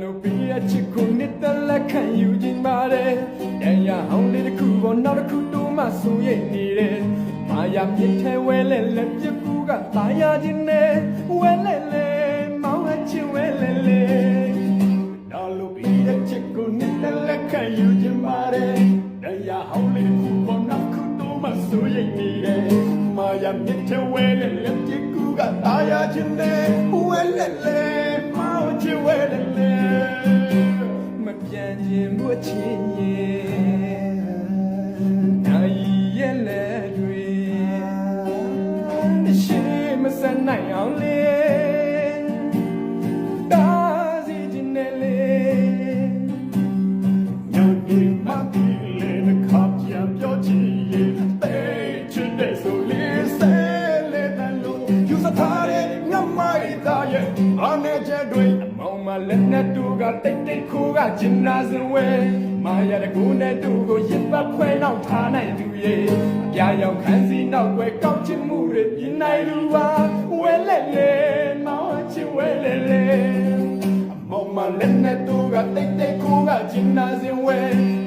လိုပြရချစ်ကိုနှစ်သက်လက်ခံယူခြင်းပါတယ်။တန်ရအောင်လေးတစ်ခုပေါ်နောက်တစ်ခုတိုးမှဆိုရိတ်နေတယ်။မာယာပြစ်ထဲဝဲလဲလက်ပြကူကတာယာခြင်းနဲ့ဝဲလဲလဲမောင်းအချစ်ဝဲလဲလဲ။ဒါလိုပြရချစ်ကိုနှစ်သက်လက်ခံယူခြင်းပါတယ်။တန်ရအောင်လေးတစ်ခုပေါ်နောက်တစ်ခုတိုးမှဆိုရိတ်နေတယ်။မာယာမြစ်ထဲဝဲလဲလက်ပြကူကတာယာခြင်းနဲ့ဝဲလဲလဲ မစနိုင်အောင်လေတာစီခြင်းနဲ့လေညနေမှဒီလေနှခါပြန်ပြောချင်ရဲ့တဲချစ်တဲ့ဆိုလေးဆဲလေတန်လို့ယူစထားတဲ့ငမိုက်သားရဲ့အနေချက်တွေအမောင်မလက်နဲ့တူကတိတ်တိတ်ခိုးကဂျင်နာစင်ဝဲ မာရတဲ့ကိုနဲ့တူကိုရစ်ပတ်ခွဲနောက်ထားနိုင်သူရဲ့အပြာရောက်ခန်းစီနောက်ွယ်ကောက်ချင်မှုတွေပြင်းနိုင်လူပါဝဲလက်လေမောင်ချစ်ဝဲလေလေမောင်မလည်းနဲ့တို့ကတိတ်တိတ်ကိုကကျင်းနာစင်ဝဲ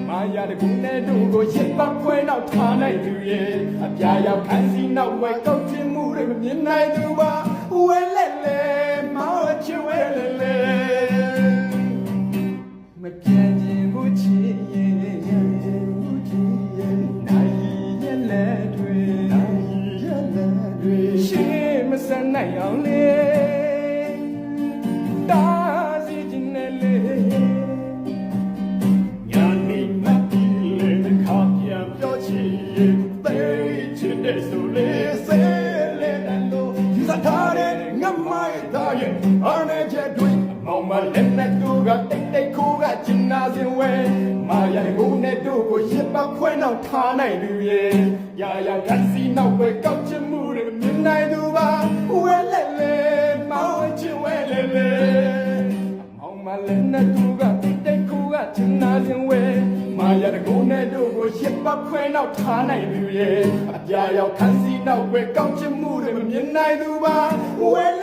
မာယာတကူနဲ့တို့ကိုရစ်ပတ်ခွဲနောက်ထားနိုင်သူရဲ့အပြာရောက်ခန်းစီနောက်ဝဲကောက်ချင်မှုတွေမမြင်နိုင်သူပါဝဲလဲလဲမောင်ချစ်ဝဲလဲလဲမပြ နိုင်အောင်လေတာစီခြင်းနဲ့လေညာနေမတီလေတစ်ခါပြန်ပြောချင်ရင်သိချင်တဲ့ဆိုလေဆဲလေတန်လို့ယူစားထားတဲ့ငမိုက်သားရဲ့အားနဲ့ချက်တွေအမောင်မလက်နဲ့တို့ကတိတ်တိတ်ခိုးကကျင်နာစင်ဝဲမာ ရတဲ့ကိုနဲ့တို့ကိုရစ်ပတ်ခွဲနောက်ထားနိုင်လူရဲ့ရာရာကစီနောက်ပဲကောက်ချင်မှုတွေမြင်နိုင်သူပါဝဲလဲလဲမောင်ချင်ဝဲလဲလဲမောင်မလည်းနဲ့သူကတိတ်တိတ်ကိုကချင်နာခြင်းဝဲမာရတဲ့ကိုနဲ့တို့ကိုရစ်ပတ်ခွဲနောက်ထားနိုင်သူရဲ့အပြာရောက်ခန်းစီနောက်ဝဲကောင်းချင်မှုတွေမမြင်နိုင်သူပါဝဲလ